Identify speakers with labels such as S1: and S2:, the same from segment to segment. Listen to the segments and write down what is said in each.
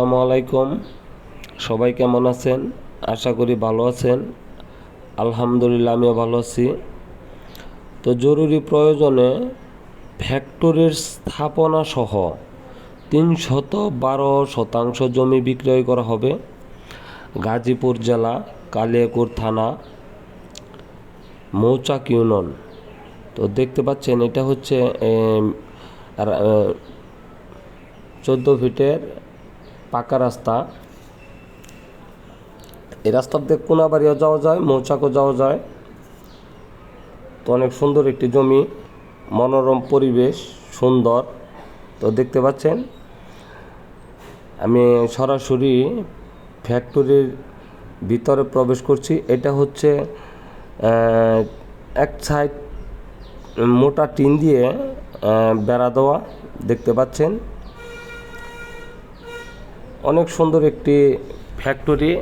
S1: আসসালামু আলাইকুম। সবাই কেমন আছেন? আশা করি ভালো আছেন। আলহামদুলিল্লাহ, আমিও ভালো আছি। তো জরুরি প্রয়োজনে ফ্যাক্টরির স্থাপনা সহ তিন শত বারো শতাংশ জমি বিক্রয় করা হবে। গাজীপুর জেলা, কালিয়াকুর থানা, মৌচাক ইউনিয়ন। তো দেখতে পাচ্ছেন, এটা হচ্ছে চোদ্দ ফিটের পাকা রাস্তা। এই রাস্তা দিয়ে কোনাবাড়িও যাওয়া যায়, মৌচাকও যাওয়া যায়। তো অনেক সুন্দর একটি জমি, মনোরম পরিবেশ, সুন্দর। তো দেখতে পাচ্ছেন, আমি সরাসরি ফ্যাক্টরির ভিতরে প্রবেশ করছি। এটা হচ্ছে এক সাইড মোটা টিন দিয়ে বেড়া দেওয়া। দেখতে পাচ্ছেন অনেক সুন্দর একটি ফ্যাক্টরি।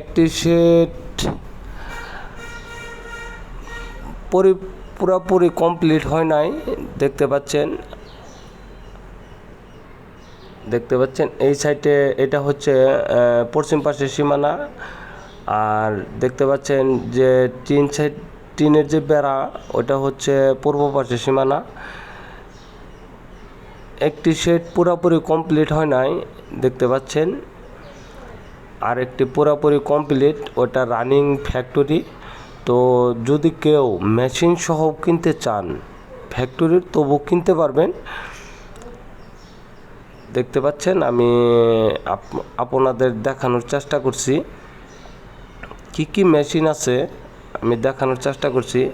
S1: একটি সেট পরি, পুরোপুরি কমপ্লিট হয় নাই, দেখতে পাচ্ছেন। দেখতে পাচ্ছেন, এই সাইডে এটা হচ্ছে পশ্চিম পাশের সীমানা। আর দেখতে পাচ্ছেন যে টিন সাইড টিনের যে বেড়া, ওটা হচ্ছে পূর্ব পাশের সীমানা। একটি শেড পুরোপুরি কমপ্লিট হয় নাই, দেখতে পাচ্ছেন। আর একটি পুরোপুরি কমপ্লিট, ওটা রানিং ফ্যাক্টরি। তো যদি কেউ মেশিন সহ কিনতে চান ফ্যাক্টরির তবু কিনতে পারবেন। দেখতে পাচ্ছেন, আমি আপ- আপনাদের দেখানোর চেষ্টা করছি। কি কি মেশিন আছে, আমি দেখানোর চেষ্টা করছি।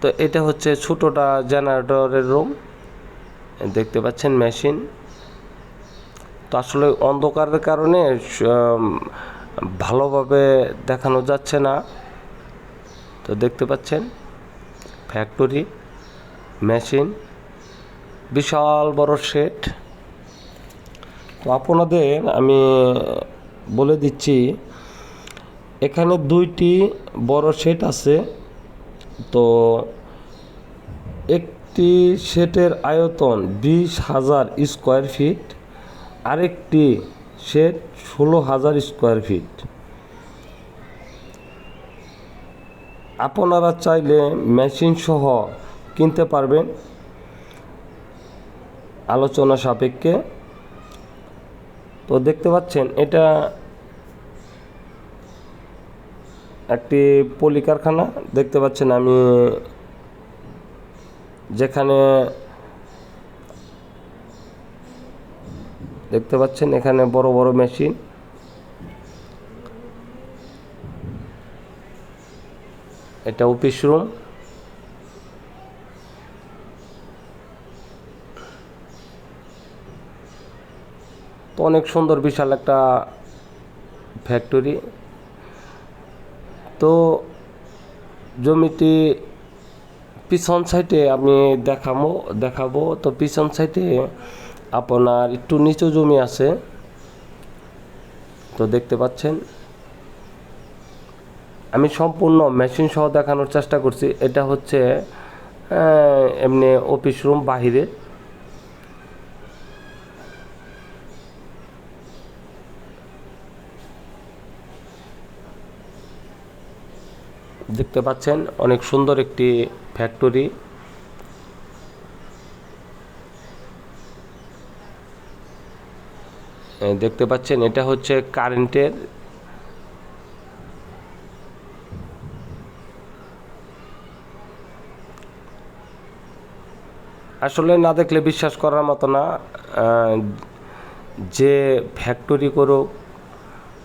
S1: তো এটা হচ্ছে ছোটোটা জেনারেটরের রুম। দেখতে পাচ্ছেন মেশিন। তো আসলে অন্ধকারের কারণে ভালোভাবে দেখানো যাচ্ছে না। তো দেখতে পাচ্ছেন ফ্যাক্টরি মেশিন বিশাল বড় শেড তো আপনাদের আমি বলে দিচ্ছি, এখানে দুইটি বড় শেড আছে। তো একটি শেডের আয়তন বিশ হাজার স্কোয়ার ফিট, আরেকটি শেড ষোলো হাজার স্কোয়ার ফিট। আপনারা চাইলে মেশিন সহ কিনতে পারবেন। আলোচনা সাপেক্ষে। তো দেখতে পাচ্ছেন, এটা একটি পলি কারখানা দেখতে পাচ্ছেন আমি যেখানে দেখতে পাচ্ছেন এখানে বড় বড় মেশিন। এটা অফিস রুম। তো অনেক সুন্দর, বিশাল একটা ফ্যাক্টরি তো জমিটি পিছন সাইডে আমি দেখাবো দেখাবো। তো পিছন সাইডে আপনার একটু নিচু জমি আছে। তো দেখতে পাচ্ছেন। আমি সম্পূর্ণ মেশিন সহ দেখানোর চেষ্টা করছি। এটা হচ্ছে এমনি অফিস রুম বাহিরে। দেখতে পাচ্ছেন, অনেক সুন্দর একটি ফ্যাক্টরি দেখতে পাচ্ছেন, এটা হচ্ছে কারেন্টের আসলে না দেখলে বিশ্বাস করার মতো না যে ফ্যাক্টরি করুক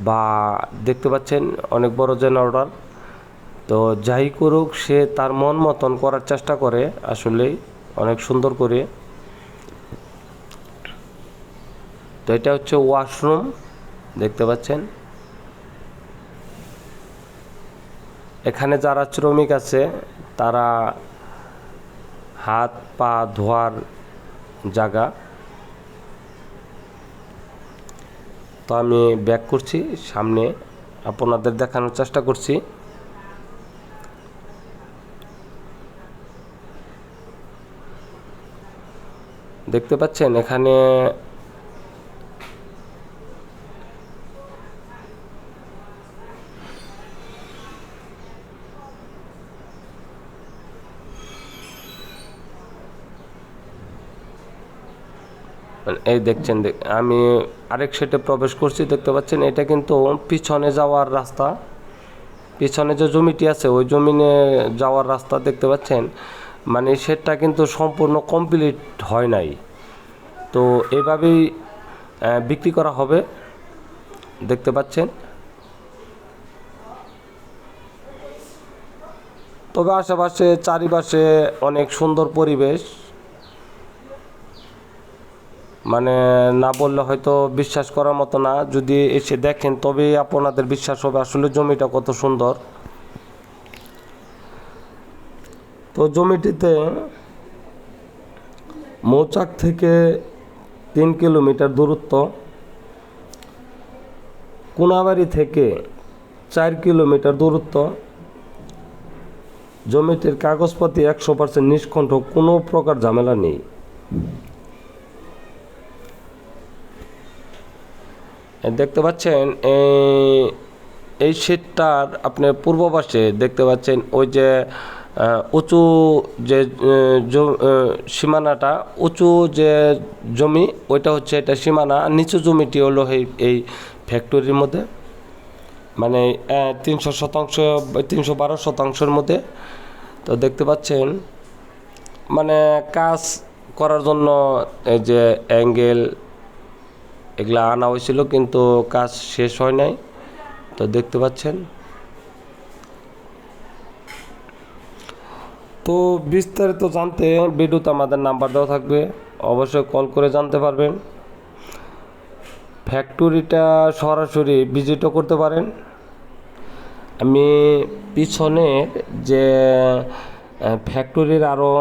S1: বা দেখতে পাচ্ছেন, অনেক বড় জেনারেটর তো যাই করুক, সে তার মন মতন করার চেষ্টা করে আসলেই, অনেক সুন্দর করে। তো এটা হচ্ছে ওয়াশরুম, দেখতে পাচ্ছেন। এখানে যারা শ্রমিক আছে, তারা হাত, পা ধোয়ার জায়গা। তো আমি ব্যাক করছি, সামনে আপনাদের দেখানোর চেষ্টা করছি। দেখতে পাচ্ছেন এখানে মানে এই দেখছেন আমি আরেক সেটে প্রবেশ করছি, দেখতে পাচ্ছেন এটা কিন্তু পিছনে যাওয়ার রাস্তা। পিছনে যে জমিটি আছে, ওই জমিনে যাওয়ার রাস্তা দেখতে পাচ্ছেন। মানে সেটটা কিন্তু সম্পূর্ণ কমপ্লিট হয় নাই। তো এভাবেই বিক্রি করা হবে। দেখতে পাচ্ছেন। তবে আশেপাশে চারিপাশে অনেক সুন্দর পরিবেশ। মানে না বললে হয়তো বিশ্বাস করার মতো না। যদি এসে দেখেন, তবেই আপনাদের বিশ্বাস হবে আসলে জমিটা কত সুন্দর। তো জমিটিতে মৌচাক থেকে তিন কিলোমিটার দূরত্ব। কোনাবাড়ি থেকে চার কিলোমিটার দূরত্ব। জমিটির কাগজপাতি একশো পার্সেন্ট নিষ্কণ্ঠ, কোনো প্রকার ঝামেলা নেই। দেখতে পাচ্ছেন, এই শেডটার আপনার পূর্ব পাশে দেখতে পাচ্ছেন, ওই যে উঁচু যে সীমানাটা, উঁচু যে জমি, ওইটা হচ্ছে এটা সীমানা, নিচু জমিটি হলো এই এই ফ্যাক্টরির মধ্যে। মানে তিনশো শতাংশ, তিনশো বারো শতাংশের মধ্যে। তো দেখতে পাচ্ছেন মানে কাজ করার জন্য এই যে অ্যাঙ্গেল এগুলা আনা হয়েছিল, কিন্তু কাজ শেষ হয় নাই। তো দেখতে পাচ্ছেন তো বিস্তারিত জানতে ভিডিওতে আমাদের নাম্বার দেওয়া থাকবে। অবশ্যই কল করে জানতে পারবেন। ফ্যাক্টরিটা সরাসরি ভিজিটও করতে পারেন। আমি পিছনের যে ফ্যাক্টরির আরও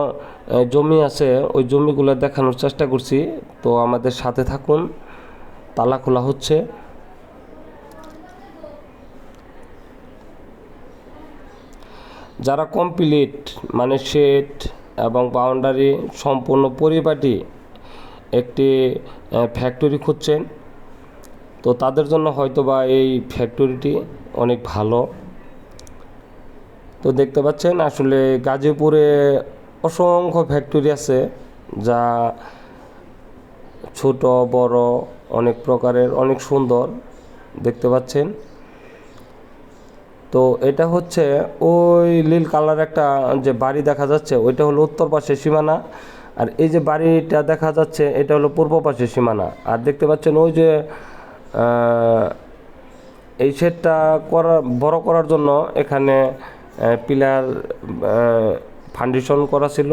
S1: জমি আছে, ওই জমিগুলো দেখানোর চেষ্টা করছি। তো আমাদের সাথে থাকুন। তালা খোলা হচ্ছে। যারা কমপ্লিট মানে শেড এবং বাউন্ডারি সম্পূর্ণ পরিপাটি একটি ফ্যাক্টরি খুঁজছেন, তো তাদের জন্য হয়তো বা এই ফ্যাক্টরিটি অনেক ভালো। তো দেখতে পাচ্ছেন, আসলে গাজীপুরে অসংখ্য ফ্যাক্টরি আছে যা ছোট, বড়, অনেক প্রকারের, অনেক সুন্দর। দেখতে পাচ্ছেন তো এটা হচ্ছে ওই নীল কালার একটা যে বাড়ি দেখা যাচ্ছে, ওইটা হলো উত্তর পাশের সীমানা। আর এই যে বাড়িটা দেখা যাচ্ছে, এটা হলো পূর্ব পাশের সীমানা। আর দেখতে পাচ্ছেন ওই যে এই শেডটা করা, বড় করার জন্য এখানে পিলার ফাউন্ডেশন করা ছিল।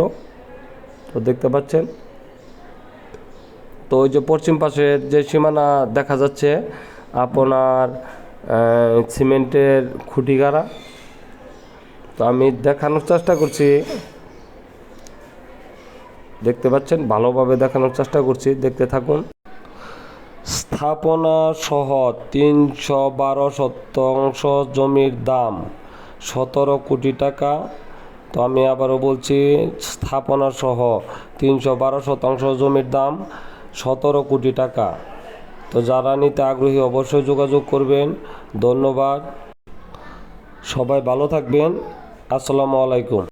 S1: তো দেখতে পাচ্ছেন। তো ওই যে পশ্চিম পাশের যে সীমানা দেখা যাচ্ছে, আপনার সিমেন্টের খুঁটি গাড়া তো আমি দেখানোর চেষ্টা করছি। দেখতে পাচ্ছেন, ভালোভাবে দেখানোর চেষ্টা করছি। দেখতে থাকুন। স্থাপনা সহ তিনশো বারো শতাংশ জমির দাম সতেরো কোটি টাকা। তো আমি আবারও বলছি, স্থাপনা সহ তিনশো বারো শতাংশ জমির দাম সতেরো কোটি টাকা। তো যারা নিতে আগ্রহী অবশ্যই যোগাযোগ করবেন। ধন্যবাদ। সবাই ভালো থাকবেন। আসসালামু আলাইকুম।